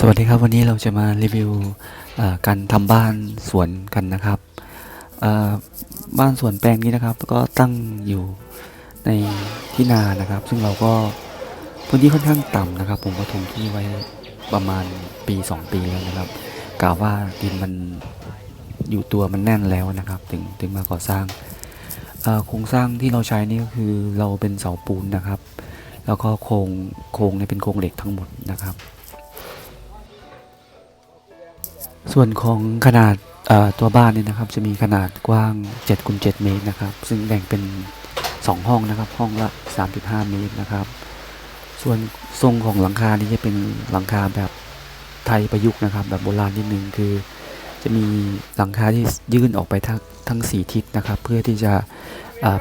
สวัสดีครับวันนี้เราจะมารีวิวการทำบ้านสวนกันนะครับบ้านสวนแปลงนี้นะครับ ก็ตั้งอยู่ในที่นานะครับ ซึ่งเราก็พื้นที่ค่อนข้างต่ำนะครับ ผมก็ถมที่ไว้ประมาณปี 2 ปีแล้วนะครับกล่าวว่าดินมันอยู่ตัวมันแน่นแล้วนะครับ ถึงถึงมาก่อสร้างโครงสร้างที่เราใช้นี่ก็คือเราเป็นเสาปูนนะครับ แล้วก็โครงโครงเนี่ยเป็นโครงเหล็กทั้งหมดนะครับ ส่วนของขนาดตัวบ้านเนี่ยนะครับ จะมีขนาดกว้าง7คูณ7เมตรนะครับ ซึ่งแบ่งเป็น 2 ห้องนะครับ ห้องละ 3.5 เมตรนะครับ ส่วนทรงของหลังคานี่จะเป็นหลังคาแบบไทยประยุกต์นะครับ แบบโบราณนิดนึงคือ จะมีหลังคาที่ยื่นออกไปทั้งทั้งสี่ทิศนะครับ เพื่อที่จะ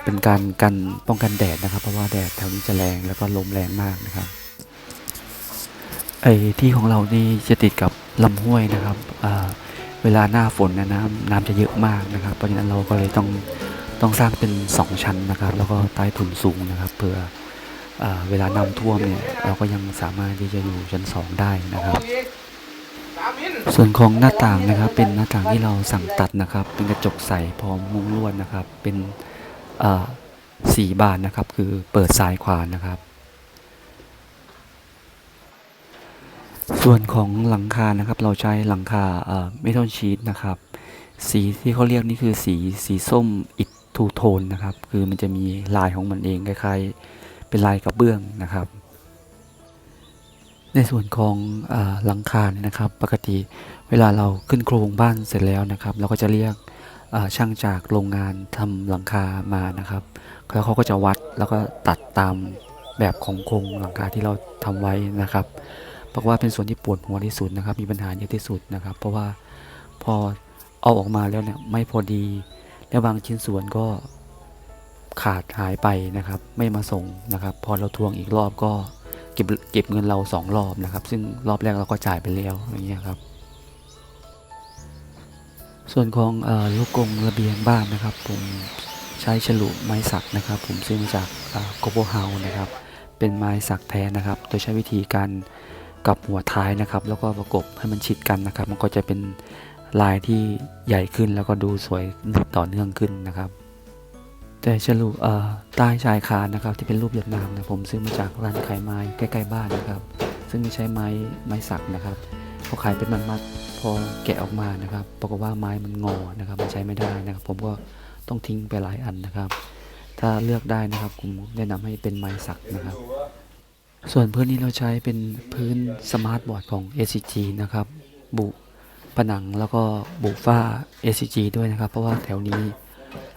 เป็นการกันป้องกันแดดนะครับ เพราะว่าแดดแถวนี้จะแรงแล้วก็ลมแรงมากนะครับ ไอ้ที่ของเรานี่จะติดกับลำห้วยนะครับเวลาหน้าฝนเนยน้ำน้ำจะเยอะมากนะครับ เพราะฉะนั้นเราก็เลยต้องต้องสร้างเป็น 2 ชั้นนะครับ แล้วก็ใต้ถุนสูงนะครับ เพื่ออเวลาน้ำท่วมเนี่ยเราก็ยังสามารถที่จะอยู่ชั้น 2 ได้นะครับ ส่วนของหน้าต่างนะครับ เป็นหน้าต่างที่เราสั่งตัดนะครับ เป็นกระจกใสพร้อมมุ้งลวดนะครับ เป็นสี่บานนะครับ คือเปิดซ้ายขวานะครับ ส่วนของหลังคานะครับ เราใช้หลังคาเอ่อเมทัลชีตนะครับ สีที่เขาเรียกนี่คือสีสีส้มอิฐทูโทนนะครับ คือมันจะมีลายของมันเองคล้ายๆ เป็นลายกระเบื้องนะครับ ในส่วนของอหลังคาเนี่ยนะครับ ปกติเวลาเราขึ้นโครงบ้านเสร็จแล้วนะครับ เราก็จะเรียกช่างจากโรงงานทำหลังคามานะครับ แล้วเขาก็จะวัดแล้วก็ตัดตามแบบของโครงหลังคาที่เราทำไว้นะครับ บอกว่าเป็นส่วนที่ปวดหัวที่สุดนะครับ มีปัญหาเยอะที่สุดนะครับ เพราะว่าพอเอาออกมาแล้วเนี่ยไม่พอดี แล้วบางชิ้นส่วนก็ขาดหายไปนะครับ ไม่มาส่งนะครับ พอเราทวงอีกรอบก็เก็บเก็บเงินเราสองรอบนะครับ ซึ่งรอบแรกเราก็จ่ายไปแล้วอย่างเงี้ยครับ ส่วนของออลูกกงระเบียงบ้านนะครับ ผมใช้ฉลุไม้สักนะครับ ผมซื้อมาจากโกโบเฮานะครับ เป็นไม้สักแท้นะครับ โดยใช้วิธีการ กับหัวท้ายนะครับ แล้วก็ประกบให้มันชิดกันนะครับ มันก็จะเป็นลายที่ใหญ่ขึ้นแล้วก็ดูสวยต่อเนื่องขึ้นนะครับ แต่ฉลุเอ่อใต้ชายคานะครับ ที่เป็นรูปหยดน้ำนะผมซื้อมาจากร้านขายไม้ใกล้ๆบ้านนะครับ ซึ่งไม่ใช้ไม้ไม้สักนะครับเขาขายเป็นมันมัดพอแกะออกมานะครับปรากฏว่าไม้มันงอนะครับมันใช้ไม่ได้นะครับ ผมก็ต้องทิ้งไปหลายอันนะครับ ถ้าเลือกได้นะครับผมแนะนำให้เป็นไม้สักนะครับ ส่วนพื้นนี้เราใช้เป็นพื้นสมาร์ทบอร์ดของ ACG นะครับ บุผนังแล้วก็บุฝ้า ACG ด้วยนะครับ เพราะว่าแถวนี้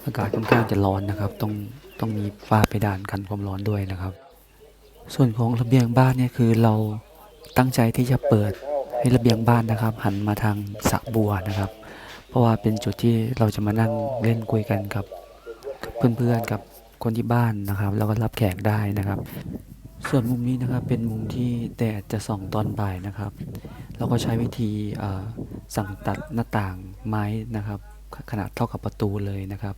อากาศค่อนข้างจะร้อนนะครับ ต้องต้องมีฝ้าเพดานกันความร้อนด้วยนะครับ ส่วนของระเบียงบ้านเนี่ยคือเราตั้งใจที่จะเปิดให้ระเบียงบ้านนะครับ หันมาทางสระบัวนะครับ เพราะว่าเป็นจุดที่เราจะมานั่งเล่นคุยกันกับกับเพื่อนๆกับคนที่บ้านนะครับ แล้วก็รับแขกได้นะครับ ส่วนมุมนี้นะครับเป็นมุมที่แดดจะส่องตอนบ่ายนะครับ เราก็ใช้วิธีสั่งตัดหน้าต่างไม้นะครับ ขนาดเท่ากับประตูเลยนะครับ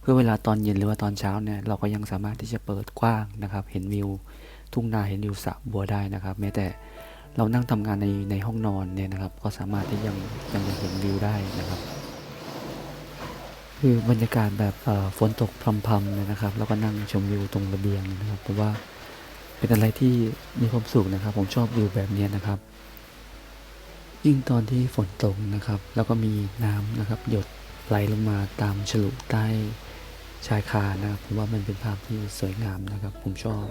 เพื่อเวลาตอนเย็นหรือว่าตอนเช้าเนี่ยเราก็ยังสามารถที่จะเปิดกว้างนะครับ เห็นวิวทุ่งนาเห็นวิวสระบัวได้นะครับ แม้แต่เรานั่งทำงานในในห้องนอนเนี่ยนะครับ ก็สามารถที่ยังยังจะเห็นวิวได้นะครับ คือบรรยากาศแบบฝนตกพรำๆนะครับ แล้วก็นั่งชมวิวตรงระเบียงนะครับเพราะว่า เป็นอะไรที่มีความสุขนะครับ ผมชอบวิวแบบนี้นะครับ ยิ่งตอนที่ฝนตกนะครับ แล้วก็มีน้ำนะครับ หยดไหลลงมาตามฉลุใต้ชายคานะครับผมว่ามันเป็นภาพที่สวยงามนะครับ ผมชอบ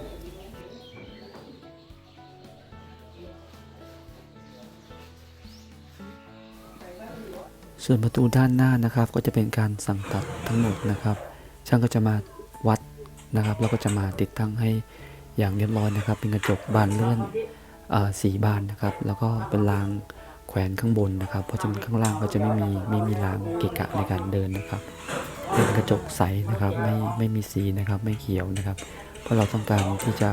ส่วนประตูด้านหน้านะครับก็จะเป็นการสั่งตัดทั้งหมดนะครับ ช่างก็จะมาวัดนะครับ แล้วก็จะมาติดตั้งให้ อย่างเรียบร้อยนะครับ เป็นกระจกบานเลื่อนอสีบานนะครับ แล้วก็เป็นรางแขวนข้างบนนะครับ เพราะฉะนั้นข้างล่างก็จะไม่มีไม่มีรางเกะกะในการเดินนะครับ เป็นกระจกใสนะครับ ไม่ไม่มีสีนะครับ ไม่เขียวนะครับ เพราะเราต้องการที่จะ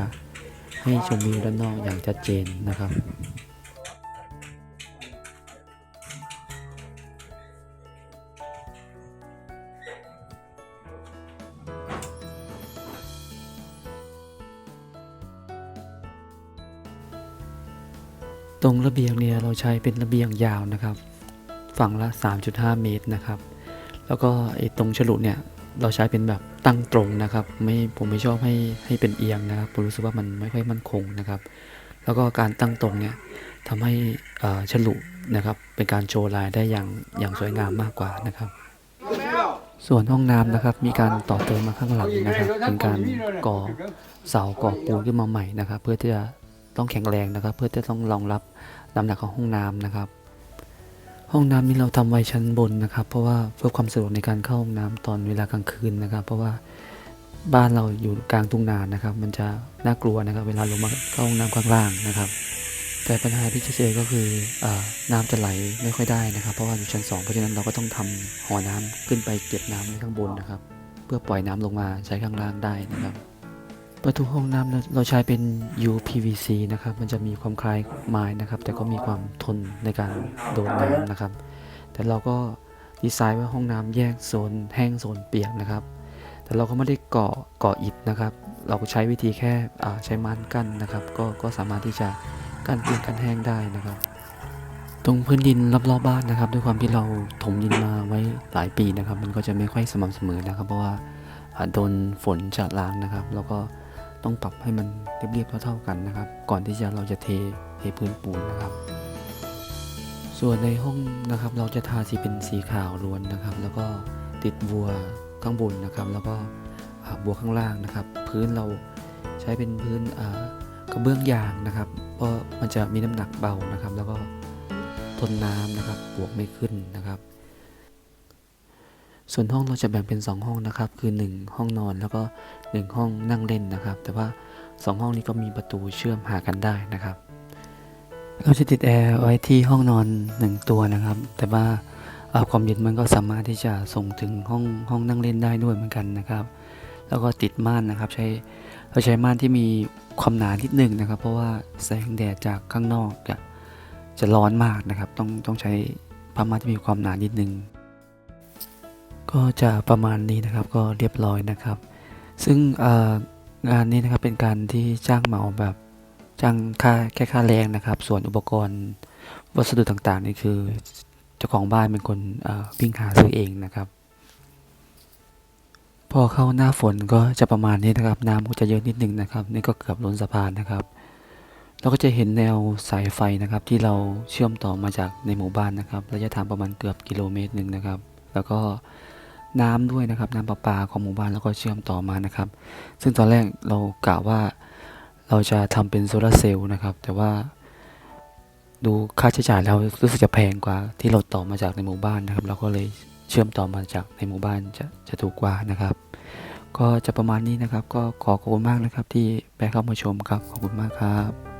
ให้ชมวิวด้านนอกอย่างชัดเจนนะครับ ตรงระเบียงเนี่ยเราใช้เป็นระเบียงยาวนะครับ ฝั่งละ 3.5 เมตรนะครับ แล้วก็ไอ้ตรงฉลุเนี่ยเราใช้เป็นแบบตั้งตรงนะครับ ไม่ผมไม่ชอบให้ให้เป็นเอียงนะครับผมรู้สึกว่ามันไม่ค่อยมั่นคงนะครับ แล้วก็การตั้งตรงเนี่ยทำให้ฉลุนะครับ เป็นการโชว์ลายได้อย่างอย่างสวยงามมากกว่านะครับ ส่วนห้องน้ำนะครับ มีการต่อเติมมาข้างหลังนะครับ เป็นการก่อเสาก่อปูนขึ้นมาใหม่นะครับ เพื่อที่จะ ต้องแข็งแรงนะครับ เพื่อจะต้องรองรับน้ำหนักของห้องน้ำนะครับ ห้องน้ำนี้เราทำไว้ชั้นบนนะครับ เพราะว่าเพื่อความสะดวกในการเข้าห้องน้ำตอนเวลากลางคืนนะครับ เพราะว่าบ้านเราอยู่กลางทุ่งนานะครับ มันจะน่ากลัวนะครับ เวลาลงมาเข้าห้องน้ำข้างล่างนะครับ แต่ปัญหาที่จะเจอก็คือออน้ำจะไหลไม่ค่อยได้นะครับ เพราะว่าอยู่ชั้นสองเพราะฉะนั้นเราก็ต้องทำหอน้ำขึ้นไปเก็บน้ำไว้ข้างบนนะครับ เพื่อปล่อยน้ำลงมาใช้ข้างล่างได้นะครับ ประตูห้องน้ำเราเราใช้เป็น UPVC นะครับ มันจะมีความคล้ายไม้นะครับ แต่ก็มีความทนในการโดนน้ำนะครับ แต่เราก็ดีไซน์ไว้ห้องน้ำแยกโซนแห้งโซนเปียกนะครับ แต่เราก็ไม่ได้ก่อก่ออิฐนะครับ เราก็ใช้วิธีแค่ใช้ม้กั้นนะครับ ก็ก็สามารถที่จะกั้นเปียกกั้นแห้งได้นะครับ ตรงพื้นดินรอบๆบบ้านนะครับ ด้วยความที่เราถมดินมาไว้หลายปีนะครับ มันก็จะไม่ค่อยสม่ำเสมอนะครับ เพราะว่าโดนฝนฉะล้างนะครับ แล้วก็ ต้องปรับให้มันเรียบๆเท่าๆกันนะครับ ก่อนที่จะเราจะเทเทพื้นปูนนะครับ ส่วนในห้องนะครับเราจะทาสีเป็นสีขาวล้วนนะครับ แล้วก็ติดบัวข้างบนนะครับ แล้วก็บัวข้างล่างนะครับ พื้นเราใช้เป็นพื้นกระเบื้องยางนะครับ เพราะมันจะมีน้ำหนักเบานะครับ แล้วก็ทนน้ำนะครับบวกไม่ขึ้นนะครับ ส่วนห้องเราจะแบ่งเป็น 2 ห้องนะครับ คือ 1 ห้องนอนแล้วก็ 1 ห้องนั่งเล่นนะครับ แต่ว่า 2 ห้องนี้ก็มีประตูเชื่อมหากันได้นะครับ เราจะติดแอร์ไว้ที่ห้องนอน 1 ตัวนะครับ แต่ว่าความเย็นมันก็สามารถที่จะส่งถึงห้องห้องนั่งเล่นได้ด้วยเหมือนกันนะครับ แล้วก็ติดม่านนะครับ ใช้เราใช้ม่านที่มีความหนานิดหนึงนะครับ เพราะว่าแสงแดดจากข้างนอกจะจะร้อนมากนะครับ ต้องต้องใช้ผ้าม่านที่มีความหนานิดนึง ก็จะประมาณนี้นะครับก็เรียบร้อยนะครับ ซึ่งงานนี้นะครับเป็นการที่จ้างเหมาแบบจ้างค่าแค่ค่าแรงนะครับ ส่วนอุปกรณ์วัสดุต่างๆนี่คือเจ้าของบ้านเป็นคนวิ่งหาซื้อเองนะครับ พอเข้าหน้าฝนก็จะประมาณนี้นะครับ น้ำก็จะเยอะนิดนึงนะครับ นี่ก็เกือบล้นสะพานนะครับเราก็จะเห็นแนวสายไฟนะครับ ที่เราเชื่อมต่อมาจากในหมู่บ้านนะครับ ระยะทางประมาณเกือบกิโลเมตรหนึ่งนะครับ แล้วก็ น้ำด้วยนะครับ น้ำประปาของหมู่บ้านแล้วก็เชื่อมต่อมานะครับ ซึ่งตอนแรกเรากะว่าเราจะทำเป็นโซลาร์เซลล์นะครับ แต่ว่าดูค่าใช้จ่ายแล้วรู้สึกจะแพงกว่าที่เราต่อมาจากในหมู่บ้านนะครับ เราก็เลยเชื่อมต่อมาจากในหมู่บ้านจะจะถูกกว่านะครับ ก็จะประมาณนี้นะครับ ก็ขอขอบคุณมากนะครับที่แวะเข้ามาชมครับ ขอบคุณมากครับ